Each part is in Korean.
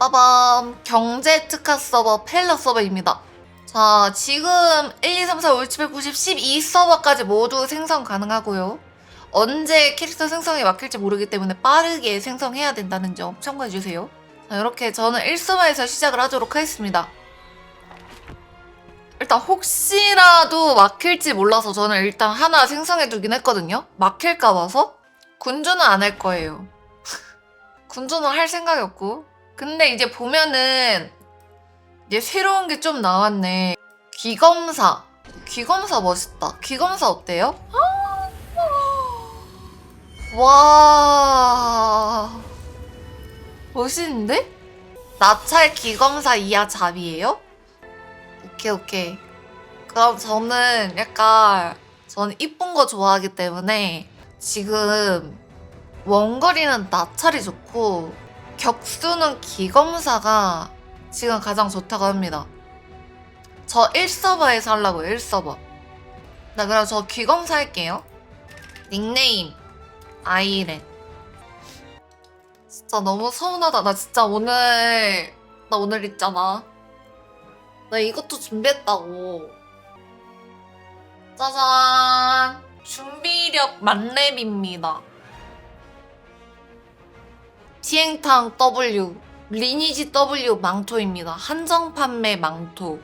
빠밤 경제 특화 서버 펠러 서버입니다. 자 지금 1, 2, 3, 4, 5, 6, 7, 8, 9, 10, 12 서버까지 모두 생성 가능하고요. 언제 캐릭터 생성이 막힐지 모르기 때문에 빠르게 생성해야 된다는 점 참고해주세요. 자 이렇게 저는 1서버에서 시작을 하도록 하겠습니다. 일단 혹시라도 막힐지 몰라서 저는 일단 하나 생성해두긴 했거든요. 막힐까 봐서 군주는 안 할 거예요. 군주는 할 생각이 없고 근데 이제 보면은 이제 새로운 게 좀 나왔네. 귀검사. 귀검사 멋있다. 귀검사 어때요? 와. 멋있는데? 나찰 귀검사 이하 잡이에요? 오케이, 오케이. 그럼 저는 약간, 저는 이쁜 거 좋아하기 때문에 지금 원거리는 나찰이 좋고 격수는 기검사가 지금 가장 좋다고 합니다. 저 1서버에서 하려고요, 1서버. 나 그럼 저 기검사 할게요. 닉네임, 아이렌. 진짜 너무 서운하다. 나 진짜 오늘, 나 오늘 있잖아. 나 이것도 준비했다고. 짜잔. 준비력 만렙입니다. 티행탕 W, 리니지 W 망토입니다. 한정 판매 망토.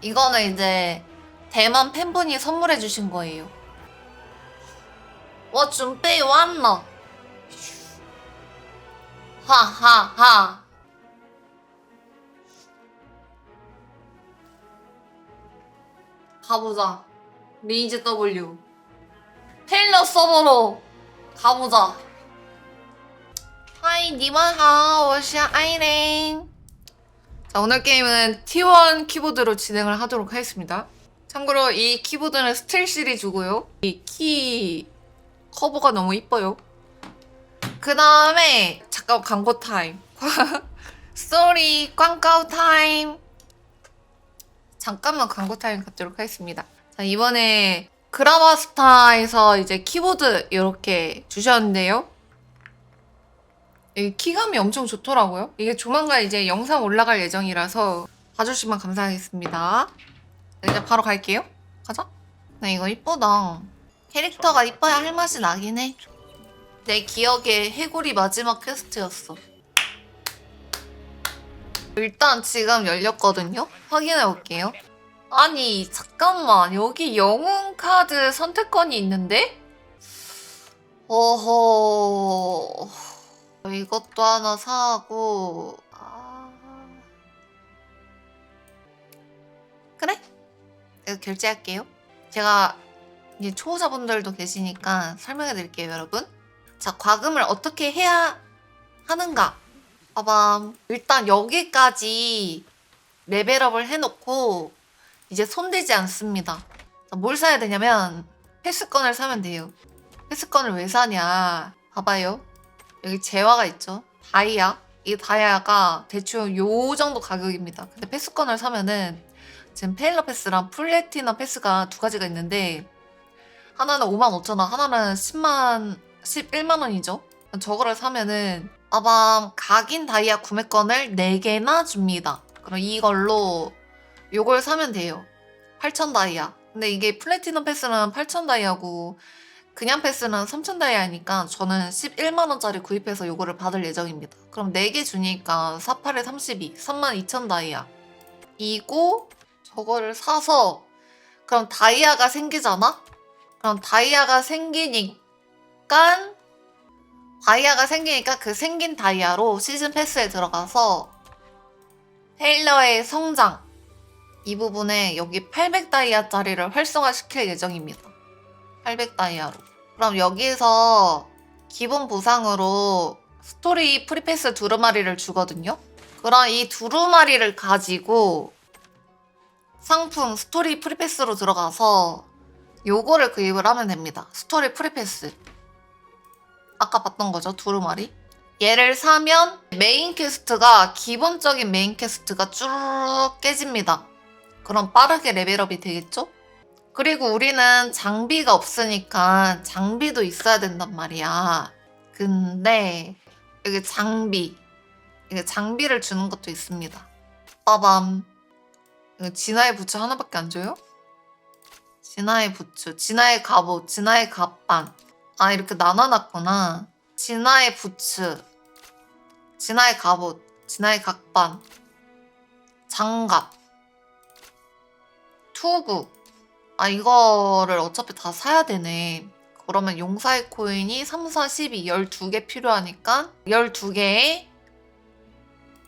이거는 이제 대만 팬분이 선물해 주신 거예요. 와, 준비 왔나? 하하하. 가보자. 리니지 W. 테일러 서버로 가보자. 嗨，你们好，我是 아이렌. 자, 오늘 게임은 T1 키보드로 진행을 하도록 하겠습니다. 참고로 이 키보드는 스틸 시리즈고요. 이 키 커버가 너무 이뻐요. 그 다음에 잠깐 광고 타임. 쏘리 광고 타임. 잠깐만 광고 타임 갖도록 하겠습니다. 자, 이번에 그라바스타에서 이제 키보드 이렇게 주셨는데요. 이 키감이 엄청 좋더라고요. 이게 조만간 이제 영상 올라갈 예정이라서 봐주시면 감사하겠습니다. 이제 바로 갈게요. 가자. 나 이거 이쁘다. 캐릭터가 이뻐야 할 맛이 나긴 해. 내 기억에 해골이 마지막 퀘스트였어. 일단 지금 열렸거든요? 확인해 볼게요. 아니, 잠깐만. 여기 영웅 카드 선택권이 있는데? 어허. 이것도 하나 사고. 아... 그래? 이거 결제할게요. 제가 이제 초보자분들도 계시니까 설명해 드릴게요, 여러분. 자, 과금을 어떻게 해야 하는가? 빠밤. 일단 여기까지 레벨업을 해놓고 이제 손대지 않습니다. 자, 뭘 사야 되냐면 패스권을 사면 돼요. 패스권을 왜 사냐? 봐봐요. 여기 재화가 있죠. 다이아. 이 다이아가 대충 요 정도 가격입니다. 근데 패스권을 사면은 지금 페일러 패스랑 플래티넘 패스가 두 가지가 있는데 하나는 5만 5천 원, 하나는 10만 11만 원이죠. 저거를 사면은 빠밤 각인 다이아 구매권을 4개나 줍니다. 그럼 이걸로 요걸 사면 돼요. 8천 다이아. 근데 이게 플래티넘 패스는 8천 다이아고 그냥 패스는 3천 다이아니까 저는 11만 원짜리 구입해서 요거를 받을 예정입니다. 그럼 4개 주니까 48에 32, 3만 2천 다이아. 이고 저거를 사서 그럼 다이아가 생기잖아? 그럼 다이아가 생기니까 다이아가 생기니까 그 생긴 다이아로 시즌 패스에 들어가서 테일러의 성장 이 부분에 여기 800 다이아짜리를 활성화시킬 예정입니다. 800 다이아로. 그럼 여기서 기본 보상으로 스토리 프리패스 두루마리를 주거든요. 그럼 이 두루마리를 가지고 상품 스토리 프리패스로 들어가서 요거를 구입을 하면 됩니다. 스토리 프리패스. 아까 봤던 거죠, 두루마리. 얘를 사면 메인 퀘스트가 기본적인 메인 퀘스트가 쭉 깨집니다. 그럼 빠르게 레벨업이 되겠죠? 그리고 우리는 장비가 없으니까 장비도 있어야 된단 말이야. 근데 여기 장비. 이게 장비를 주는 것도 있습니다. 빠밤. 진화의 부츠 하나밖에 안 줘요? 진화의 부츠, 진화의 갑옷, 진화의 갑반. 아 이렇게 나눠놨구나. 진화의 부츠, 진화의 갑옷, 진화의 각반, 장갑, 투구. 아 이거를 어차피 다 사야 되네. 그러면 용사의 코인이 3, 4, 12, 12개 필요하니까 12개에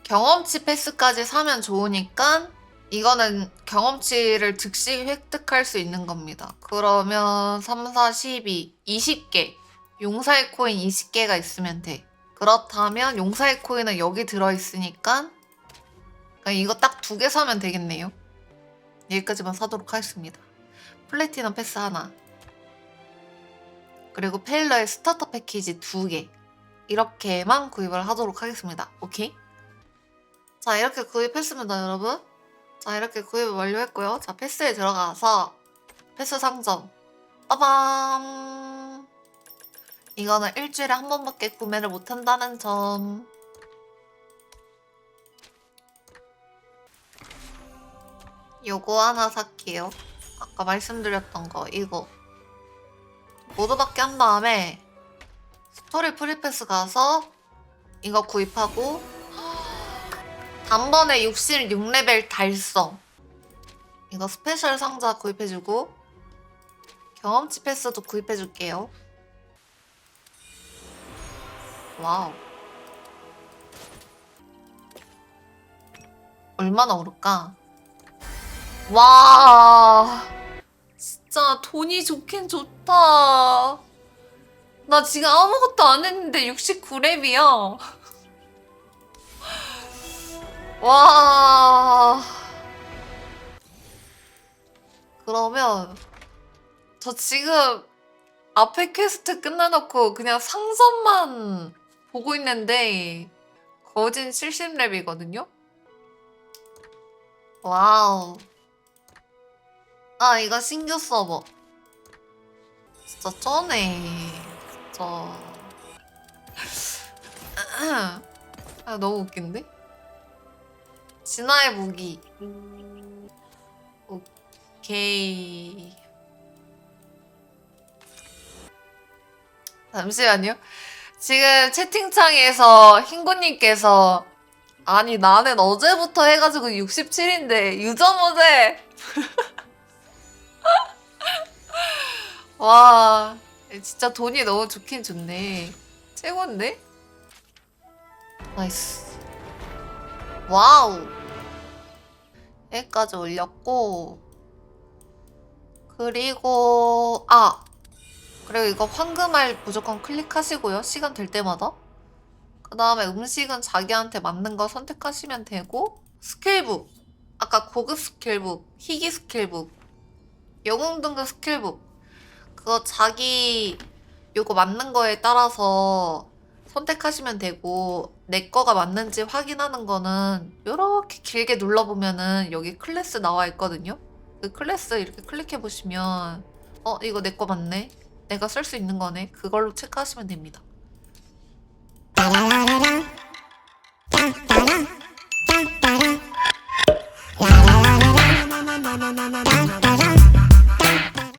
경험치 패스까지 사면 좋으니까 이거는 경험치를 즉시 획득할 수 있는 겁니다. 그러면 3, 4, 12, 20개. 용사의 코인 20개가 있으면 돼. 그렇다면 용사의 코인은 여기 들어있으니까 그러니까 이거 딱 두 개 사면 되겠네요. 여기까지만 사도록 하겠습니다. 플래티넘 패스 하나. 그리고 페일러의 스타터 패키지 두 개. 이렇게만 구입을 하도록 하겠습니다. 오케이? 자, 이렇게 구입했습니다, 여러분. 자, 이렇게 구입을 완료했고요. 자, 패스에 들어가서 패스 상점. 빠밤. 이거는 일주일에 한 번밖에 구매를 못한다는 점. 요거 하나 살게요. 아까 말씀드렸던 거, 이거. 받게 한 다음에 스토리 프리패스 가서 이거 구입하고 단번에 66레벨 달성. 이거 스페셜 상자 구입해주고 경험치 패스도 구입해줄게요. 와우. 얼마나 오를까? 와. 진짜 돈이 좋긴 좋다. 나 지금 아무것도 안 했는데 69렙이야. 와. 그러면 저 지금 앞에 퀘스트 끝내놓고 그냥 상점만 보고 있는데 거진 70렙이거든요? 와우. 아, 이거 신규 서버. 진짜 쩌네. 진짜. 아, 너무 웃긴데? 진화의 무기. 오케이. 잠시만요. 지금 채팅창에서 흰구님께서 아니 나는 어제부터 해가지고 67인데 유저 모제 와 진짜 돈이 너무 좋긴 좋네. 최고인데? 나이스. 와우. 여기까지 올렸고 그리고 아 그리고 이거 황금알 무조건 클릭하시고요. 시간 될 때마다. 그 다음에 음식은 자기한테 맞는 거 선택하시면 되고 스킬북. 아까 고급 스킬북 희귀 스킬북 영웅 등급 스킬북. 그거 자기 요거 맞는 거에 따라서 선택하시면 되고 내 거가 맞는지 확인하는 거는 이렇게 길게 눌러보면은 여기 클래스 나와 있거든요? 그 클래스 이렇게 클릭해 보시면 어 이거 내 거 맞네? 내가 쓸 수 있는 거네? 그걸로 체크하시면 됩니다. 따라라라라. 따따라